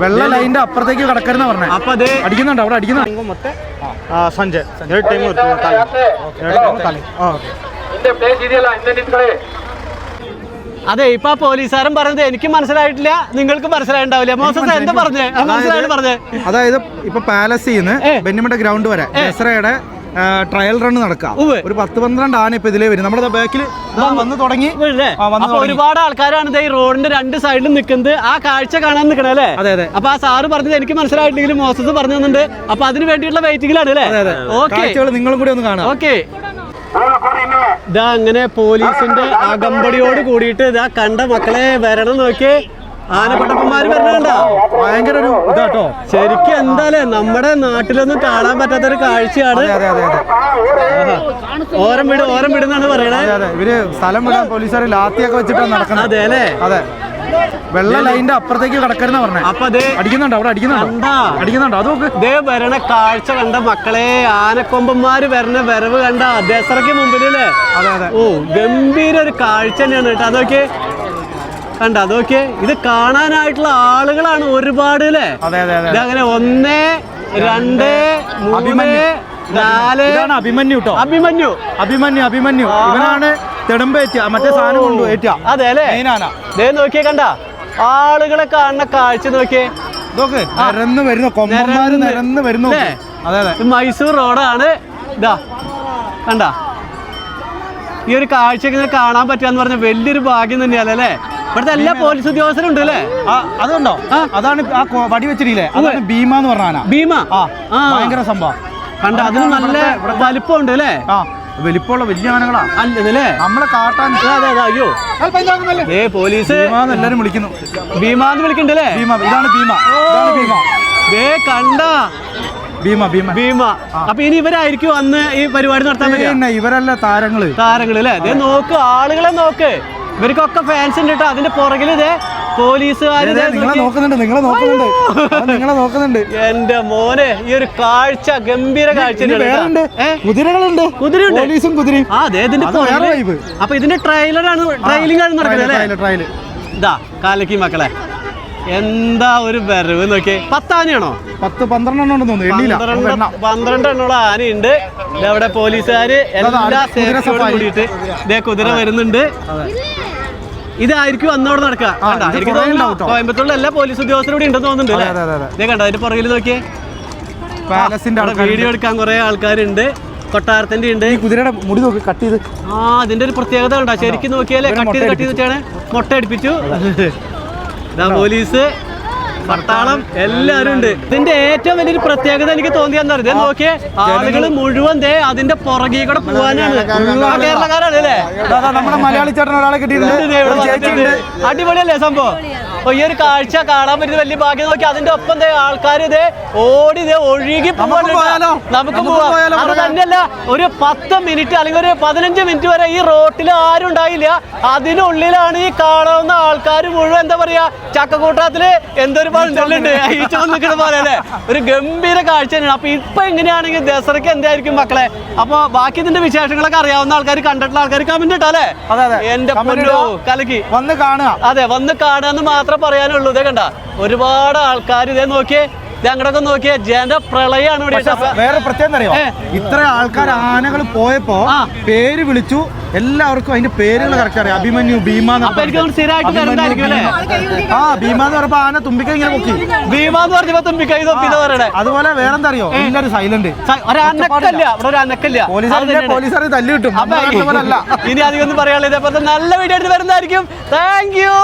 വെള്ള ലൈന്റെ അപ്പുറത്തേക്ക് കടക്കരുന്ന പറഞ്ഞേ. അപ്പൊ അതെ അടിക്കുന്നുണ്ട്? അവിടെ അടിക്കുന്ന? സഞ്ജയ് അതെ ഇപ്പൊ ആ പോലീസുകാരൻ പറഞ്ഞത് എനിക്ക് മനസ്സിലായിട്ടില്ല നിങ്ങൾക്ക് മനസ്സിലായിണ്ടാവില്ല. മോസസ് എന്താ അതായത് ഇപ്പൊ പാലസിൽ നിന്ന് ബെന്നിമിട്ട ഗ്രൗണ്ട് വരെ ദസറയുടെ ട്രയൽ റൺ നടക്കാം. ഒരു പത്ത് പന്ത്രണ്ട് ആന ഇപ്പൊ ഇതിലേ വരും. നമ്മുടെ ബാക്കിൽ വന്ന്. തുടങ്ങി. ഒരുപാട് ആൾക്കാരാണ് ദേ ഈ റോഡിന്റെ രണ്ട് സൈഡിലും നിൽക്കുന്നത് ആ കാഴ്ച കാണാൻ നിൽക്കണേ അല്ലേ? അതെ അതെ. അപ്പൊ ആ സാറ് പറഞ്ഞത് എനിക്ക് മനസ്സിലായിട്ടില്ലെങ്കിലും മോസസ് പറഞ്ഞു തന്നിട്ടുണ്ട്. അപ്പൊ അതിന് വേണ്ടിയിട്ടുള്ള വെയിറ്റിംഗിലാണ് അല്ലേ? അതെ അതെ. ഓക്കെ. നിങ്ങളും കൂടി ഒന്ന് കാണാം ഓക്കെ. ഇതാ അങ്ങനെ പോലീസിന്റെ അകമ്പടിയോട് കൂടിയിട്ട് ഇതാ കണ്ട മക്കളെ വരണം നോക്കി ആനപ്പട്ടപ്പന്മാര് വരണണ്ട ഭയങ്കര ഒരു ഇതാട്ടോ. ശരിക്കും എന്താലേ നമ്മുടെ നാട്ടിലൊന്നും കാണാൻ പറ്റാത്ത ഒരു കാഴ്ചയാണ്. അതെ അതെ അതെ അതെ. ഓരം വിട് ഓരം വിടുന്നാണ് പറയണേ. ഇവർ സ്ഥലം വിടാൻ പോലീസുകാർ ലാത്തിയൊക്കെ വെച്ചിട്ടാണ് നടക്കുന്നത് അതെ അല്ലേ അതെ. വെള്ള ലൈനിന്റെ അപ്പുറത്തേക്ക് കടക്കരുന്ന പറഞ്ഞേ. അപ്പൊ അതേ അടിക്കുന്നുണ്ടോ? അവിടെ അടിക്കുന്നുണ്ടോ? അടിക്കുന്നുണ്ടോ അടിക്കുന്നുണ്ട്? അത് നോക്ക്. ദേ വരണ കാഴ്ച കണ്ട മക്കളെ ആനക്കൊമ്പന്മാര് വരണ വരവ് കണ്ട. ദസറയ്ക്ക് മുമ്പിലല്ലേ അതെ അതെ. ഓ ഗംഭീര ഒരു കാഴ്ച തന്നെയാണ് കേട്ടോ. അതൊക്കെ കണ്ട? അതൊക്കെ ഇത് കാണാനായിട്ടുള്ള ആളുകളാണ് ഒരുപാട് അല്ലേ? അതെ അതെ അതെ. അങ്ങനെ ഒന്ന് രണ്ട് മൂന്ന് അഭിമന്യു. നാല്. അഭിമന്യു കേട്ടോ അഭിമന്യു. അഭിമന്യു അഭിമന്യു. ഇവനാണ് തെടുമ്പേറ്റ മറ്റേ സാധനം അതെ അല്ലേ? ദേ നോക്കിയേ കണ്ട? ആളുകളെ കാണുന്ന കാഴ്ച നോക്കിയേ. നിരന്ന് വരുന്നു കൊമ്പന്മാര് നിരന്ന്. നിരന്ന് വരുന്നു? അതെ മൈസൂർ റോഡാണ്. ഇതാ. കണ്ട? ഈ ഒരു കാഴ്ച കാണാൻ പറ്റുക പറഞ്ഞ വലിയൊരു ഭാഗ്യം തന്നെയല്ലേ അല്ലേ? ഇവിടുത്തെ എല്ലാ പോലീസ് ഉദ്യോഗസ്ഥരും ഉണ്ട് അല്ലേ അതുണ്ടോ അതാണ് ആ വടി വെച്ചിട്ടില്ലേ അതാണ് ഭീമ എന്ന് പറഞ്ഞ ഭീമ. ഭയങ്കര സംഭവം. കണ്ട? അതിന് നല്ല വലിപ്പം ഉണ്ട് അല്ലേ? വലിപ്പമുള്ള വലിയ ആനകളാ. അല്ലേ നമ്മളെ കാട്ടാൻ അതെ അതെ അയ്യോ. ഏ പോലീസ്. എല്ലാരും വിളിക്കുന്നു. ഭീമാന്ന് വിളിക്കണ്ടല്ലേ ഭീമ ഇതാണ് ഭീമ. ഇതാണ് ഭീമ. ഏ കണ്ട. ഭീമ ഭീമ. ഭീമ. അപ്പൊ ഇനി ഇവരായിരിക്കും അന്ന് ഈ പരിപാടി നടത്താൻ ഇവരല്ല താരങ്ങൾ. താരങ്ങൾ അല്ലേ? നോക്ക് ആളുകളെ നോക്ക്. ഇവർക്കൊക്കെ ഫാൻസ് ഉണ്ട് കേട്ടോ അതിന്റെ പുറകിൽ ഇതേ പോലീസുകാര് നിങ്ങളെ നോക്കി. നോക്കുന്നുണ്ട് നിങ്ങളെ നോക്കുന്നുണ്ട്. നിങ്ങളെ നോക്കുന്നുണ്ട്. എന്റെ മോനെ ഈ ഒരു കാഴ്ച ഗംഭീര കാഴ്ച? കുതിരകളുണ്ട്. കുതിരയുണ്ട്. പോലീസും കുതിരയും. ആ അതെ ഇതിന്റെ. അപ്പൊ ഇതിന്റെ ട്രെയിലറാണ് ട്രെയിലിംഗ് ആണ് നടക്കുന്നത് അല്ലേ? ഇതാ കാലക്കി മക്കളെ. എന്താ ഒരു വരവ് നോക്കിയേ? പത്താനയാണോ പത്ത് പന്ത്രണ്ടെണ്ണം ഉണ്ടെന്ന് തോന്നുന്നു. പന്ത്രണ്ട് എണ്ണാം. പന്ത്രണ്ട് എണ്ണമുള്ള ആനയുണ്ട് അവിടെ പോലീസുകാര് എല്ലാ സേഫ്റ്റിയോടും കൂടിയിട്ട് ഇതേ കുതിര വരുന്നുണ്ട്. ഇതായിരിക്കും അന്നോട് നടക്കുക. കോയമ്പത്തൂരിലെ എല്ലാ പോലീസ് ഉദ്യോഗസ്ഥരും കൂടി ഉണ്ടെന്ന് തോന്നുന്നുണ്ട്. ഇതേ കണ്ടോ? അതിന്റെ പുറകിൽ നോക്കിയേ. പാലസിന്റെ വീഡിയോ എടുക്കാൻ കുറെ ആൾക്കാരുണ്ട്. കൊട്ടാരത്തിന്റെ ഉണ്ട്. കുതിരയുടെ മുടി നോക്കി കട്ട് ചെയ്ത്. ആ അതിന്റെ ഒരു പ്രത്യേകത ഉണ്ടോ ശരിക്കും നോക്കിയാലേ കട്ട് ചെയ്ത് കട്ട് ചെയ്തിട്ടാണ് മുട്ട അടിപ്പിച്ചു. പോലീസ് പട്ടാളം എല്ലാരും ഉണ്ട്. ഇതിന്റെ ഏറ്റവും വലിയൊരു പ്രത്യേകത എനിക്ക് തോന്നിയെന്ന് പറഞ്ഞത് നോക്കിയേ ആളുകൾ മുഴുവൻ ദേ അതിന്റെ പുറകെ കൂടെ പോവാനാണ്. കേരളക്കാരാണ് അല്ലേ? നമ്മുടെ മലയാളി ചേട്ടൻ ഒരാളെ കിട്ടിയിട്ടുണ്ട്. അടിപൊളിയല്ലേ സംഭവം? അപ്പൊ ഈ ഒരു കാഴ്ച കാണാൻ പറ്റുന്ന വലിയ ഭാഗ്യം നോക്കി അതിന്റെ ഒപ്പം ആൾക്കാർ ഇത് ഓടി ദേ ഒഴുകി? നമുക്ക് പോവാം അത് തന്നെയല്ല ഒരു പത്ത് മിനിറ്റ് അല്ലെങ്കിൽ ഒരു പതിനഞ്ച് മിനിറ്റ് വരെ ഈ റോട്ടിൽ ആരും ഉണ്ടായില്ല. അതിനുള്ളിലാണ് ഈ കാണാവുന്ന ആൾക്കാർ മുഴുവൻ എന്താ പറയാ ചക്കക്കൂട്ടത്തിൽ എന്തൊരു ഈ നിൽക്കുന്ന പോലെ അല്ലേ? ഒരു ഗംഭീര കാഴ്ച തന്നെയാണ്. അപ്പൊ ഇപ്പൊ എങ്ങനെയാണെങ്കിൽ ദസറയ്ക്ക് എന്തായിരിക്കും മക്കളെ? അപ്പൊ ബാക്കി ഇതിന്റെ വിശേഷങ്ങളൊക്കെ അറിയാവുന്ന ആൾക്കാർ കണ്ടിട്ടുള്ള ആൾക്കാർ കമന്റ് ഇട്ടോ അല്ലേ. എന്റെ കലക്കി. വന്ന് കാണുക. അതെ വന്ന് കാണാന്ന് മാത്രമേ പറയാനുള്ളൂ. ഇതേ കണ്ട ഒരുപാട് ആൾക്കാർ ഇതേ നോക്കിയേ ഞങ്ങളൊക്കെ നോക്കിയ. ജന പ്രളയാണ് ഇവിടെ വേറെ പ്രത്യേകം അറിയോ? ഇത്ര ആൾക്കാർ ആനകൾ പോയപ്പോ പേര് വിളിച്ചു. എല്ലാവർക്കും അതിന്റെ പേരുകൾ കറക്റ്റ് അറിയാം. അഭിമന്യു ഭീമ ആ ഭീമ എന്ന് പറഞ്ഞപ്പോ ആന തുമ്പിക്ക ഇങ്ങനെ പൊക്കി. ഭീമാന്ന് പറഞ്ഞപ്പോ തുമ്പിക്ക പറയണേ. അതുപോലെ വേറെന്താ അറിയോ എല്ലാരും സൈലന്റ്. പോലീസുകാരെ തല്ലി കിട്ടും. ഇനി അധികം ഒന്നും പറയാനുള്ള ഇതേപോലത്തെ നല്ല വീഡിയോ വരുന്നതായിരിക്കും. Thank you